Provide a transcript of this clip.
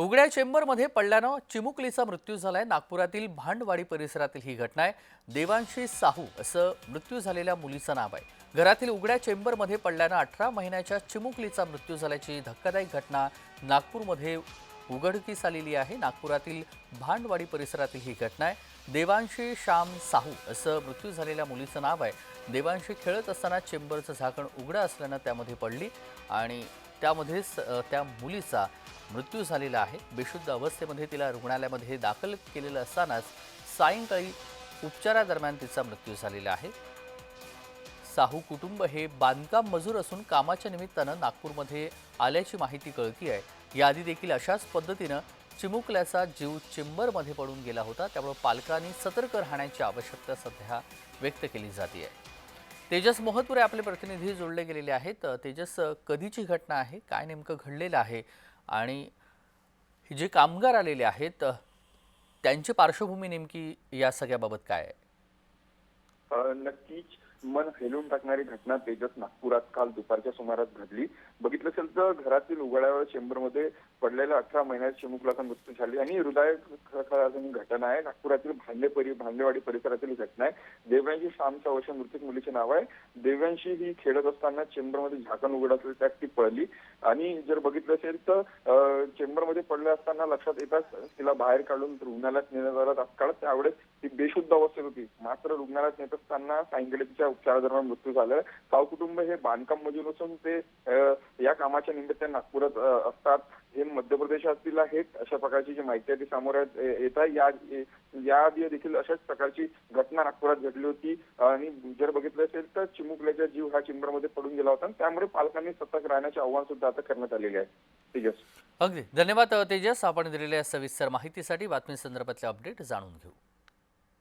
उघड्या चेंबरमध्ये पडल्यानं चिमुकलीचा मृत्यू झालाय. नागपुरातील भांडवाडी परिसरातील ही घटना आहे. देवांशी साहू असं मृत्यू झालेल्या मुलीचं नाव आहे. घरातील उघड्या चेंबरमध्ये पडल्यानं अठरा महिन्याच्या चिमुकलीचा मृत्यू झाल्याची धक्कादायक घटना नागपूरमध्ये उघडकीस आलेली आहे. नागपुरातील भांडवाडी परिसरातील ही घटना आहे. देवांशी श्याम साहू असं मृत्यू झालेल्या मुलीचं नाव आहे. देवांशी खेळत असताना चेंबरचं झाकण उघडं असल्यानं त्यामध्ये पडली आणि त्यामध्येच त्या मुलीचा मृत्यू झालेला आहे. बेशुद्ध अवस्थेमध्ये तिला रुग्णालयामध्ये दाखल केलेलं असतानाच सायंकाळी उपचारादरम्यान तिचा मृत्यू झालेला आहे. साहू कुटुंब हे बांधकाम मजूर असून कामाच्या निमित्तानं नागपूरमध्ये आल्याची माहिती कळती आहे. याआधी देखील अशाच पद्धतीनं चिमुकल्याचा जीव चेंबरमध्ये पडून गेला होता. त्यामुळे पालकांनी सतर्क राहण्याची आवश्यकता सध्या व्यक्त केली जाते आहे. तेजस मोहतपुरे आपले प्रतिनिधी जोडले गेलेले आहेत. तेजस कधीची घटना आहे? काय नेमकं घडलेलं आहे? आणि हे जे कामगार आलेले आहेत त्यांची पार्श्वभूमी नेमकी या सगळ्याबाबत काय आहे? नक्कीच मन हेलून टाकणारी घटना तेजस नागपुरात काल दुपारच्या सुमारास घडली. बघितलं असेल तर घरातील उघड्यावर चेंबरमध्ये पडलेल्या अठरा महिन्यात चिमुकलाचा मृत्यू झाली आणि हृदय घटना आहे. नागपुरातील भांडे परि भांडेवाडी परिसरातील घटना आहे. देव्यांशी श्यामच्या वर्ष मृत्यू मुलीचे नाव आहे. देव्यांशी ही खेळत असताना चेंबरमध्ये झाकण उघड असेल त्यात ती पळली. आणि जर बघितलं असेल तर चेंबरमध्ये पडले असताना लक्षात येताच तिला बाहेर काढून रुग्णालयात नेण्यात आलं तात्काळ. त्यावेळेस ती बेशुद्ध अवस्थेत होती. मात्र रुग्णालयात नेत असताना सायंकाळी तिच्या उपचारादरम्यान मृत्यू झाला. साव कुटुंब हे बांधकाम मजूर असून ते या कामाच्या निमित्ताने नागपुरात असतात. हे मध्य प्रदेशातील आहेत अशा प्रकारची जी माहिती आहे ती समोर येत आहे. या याआधी देखील अशाच प्रकारची घटना नागपुरात घडली होती. आणि जर बघितलं असेल तर चिमुकल्याचा जीव हा चिंबरमध्ये पडून गेला होता. आणि त्यामुळे पालकांनी सतर्क राहण्याचे आव्हान सुद्धा आता करण्यात आलेले आहे. तेजस. अगदी. धन्यवाद तेजस. आपण दिलेल्या सविस्तर माहितीसाठी बातमी संदर्भातले अपडेट जाणून घेऊ.